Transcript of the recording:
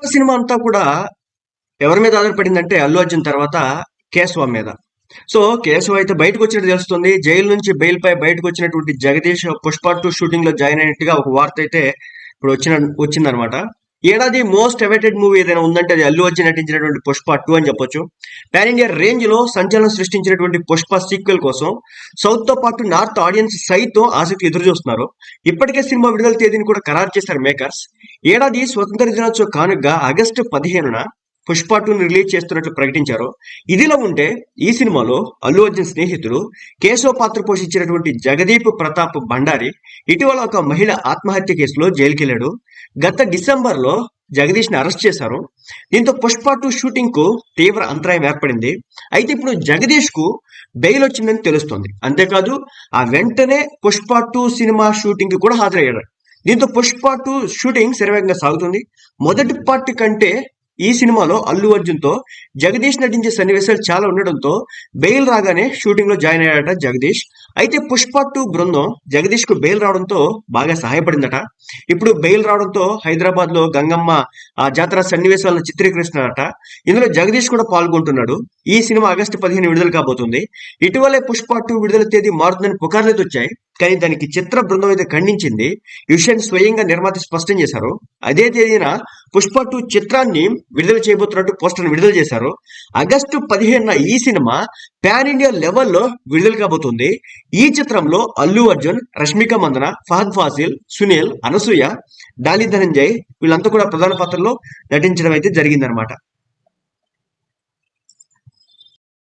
Cinema అంతా కూడా ఎవరి మీద ఆధారపడిందంటే అల్లు అర్జున్ తర్వాత కేశవ మీద. సో కేశవ అయితే బయటకు వచ్చినట్టు తెలుస్తుంది. జైలు నుంచి బెయిల్ పై బయటకు వచ్చినటువంటి జగదీష్ పుష్ప టూ షూటింగ్లో జాయిన్ అయినట్టుగా ఒక వార్త అయితే ఇప్పుడు వచ్చిన వచ్చిందనమాట ఏడాది మోస్ట్ అవైటెడ్ మూవీ ఏదైనా ఉందంటే అది అల్లు అర్జున్ నటించినటువంటి పుష్ప టూ అని చెప్పొచ్చు. పాన్ ఇండియా రేంజ్లో సంచలనం సృష్టించినటువంటి పుష్ప సీక్వెల్ కోసం సౌత్తో పాటు నార్త్ ఆడియన్స్ సైతం ఆసక్తి ఎదురు చూస్తున్నారు. ఇప్పటికే సినిమా విడుదల తేదీని కూడా ఖరారు చేశారు మేకర్స్ ఏడాది స్వతంత్ర దినోత్సవ కానుకగా ఆగస్టు పదిహేనున పుష్ప టూని రిలీజ్ చేస్తున్నట్లు ప్రకటించారు. ఇదిలా ఉంటే ఈ సినిమాలో అల్లు అర్జున్ స్నేహితుడు కేశవ పాత్ర పోషించినటువంటి జగదీప్ ప్రతాప్ భండారి ఇటీవల ఒక మహిళ ఆత్మహత్య కేసులో జైలుకెళ్ళాడు. గత డిసెంబర్లో జగదీష్ని అరెస్ట్ చేశారు. దీంతో పుష్ప టూ షూటింగ్కు తీవ్ర అంతరాయం ఏర్పడింది. అయితే ఇప్పుడు జగదీష్కు బెయిల్ వచ్చిందని తెలుస్తోంది. అంతేకాదు ఆ వెంటనే పుష్ప టూ సినిమా షూటింగ్కి కూడా హాజరయ్యాడు. దీంతో పుష్ప టూ షూటింగ్ శరవేగంగా సాగుతుంది. మొదటి పార్ట్ కంటే ఈ సినిమాలో అల్లు అర్జున్తో జగదీష్ నటించే సన్నివేశాలు చాలా ఉండడంతో బెయిల్ రాగానే షూటింగ్లో జాయిన్ అయ్యాడట జగదీష్. అయితే పుష్ప టూ బృందం జగదీష్కు బెయిల్ రావడంతో బాగా సహాయపడిందట. ఇప్పుడు బెయిల్ రావడంతో హైదరాబాద్లో గంగమ్మ ఆ జాతర సన్నివేశాలను చిత్రీకరిస్తున్నారట. ఇందులో జగదీష్ కూడా పాల్గొంటున్నాడు. ఈ సినిమా ఆగస్టు పదిహేను విడుదల కాబోతుంది. ఇటీవలే పుష్ప టూ విడుదల తేదీ మారుతుందని పుకార్లు అయితే వచ్చాయి కానీ దానికి చిత్ర బృందం అయితే ఖండించింది. ఈ విషయాన్ని స్వయంగా నిర్మాత స్పష్టం చేశారు. అదే తేదీన పుష్ప టూ చిత్రాన్ని విడుదల చేయబోతున్నట్టు పోస్టర్ విడుదల చేశారు. ఆగస్టు పదిహేనున ఈ సినిమా పాన్ ఇండియా లెవెల్లో విడుదల కాబోతుంది. ఈ చిత్రంలో అల్లు అర్జున్ రష్మిక మందన ఫహద్ ఫాసిల్ సునీల్ అనసూయ డాలి ధనంజయ్ వీళ్ళంతా కూడా ప్రధాన పాత్రలో నటించడం అయితే జరిగిందనమాట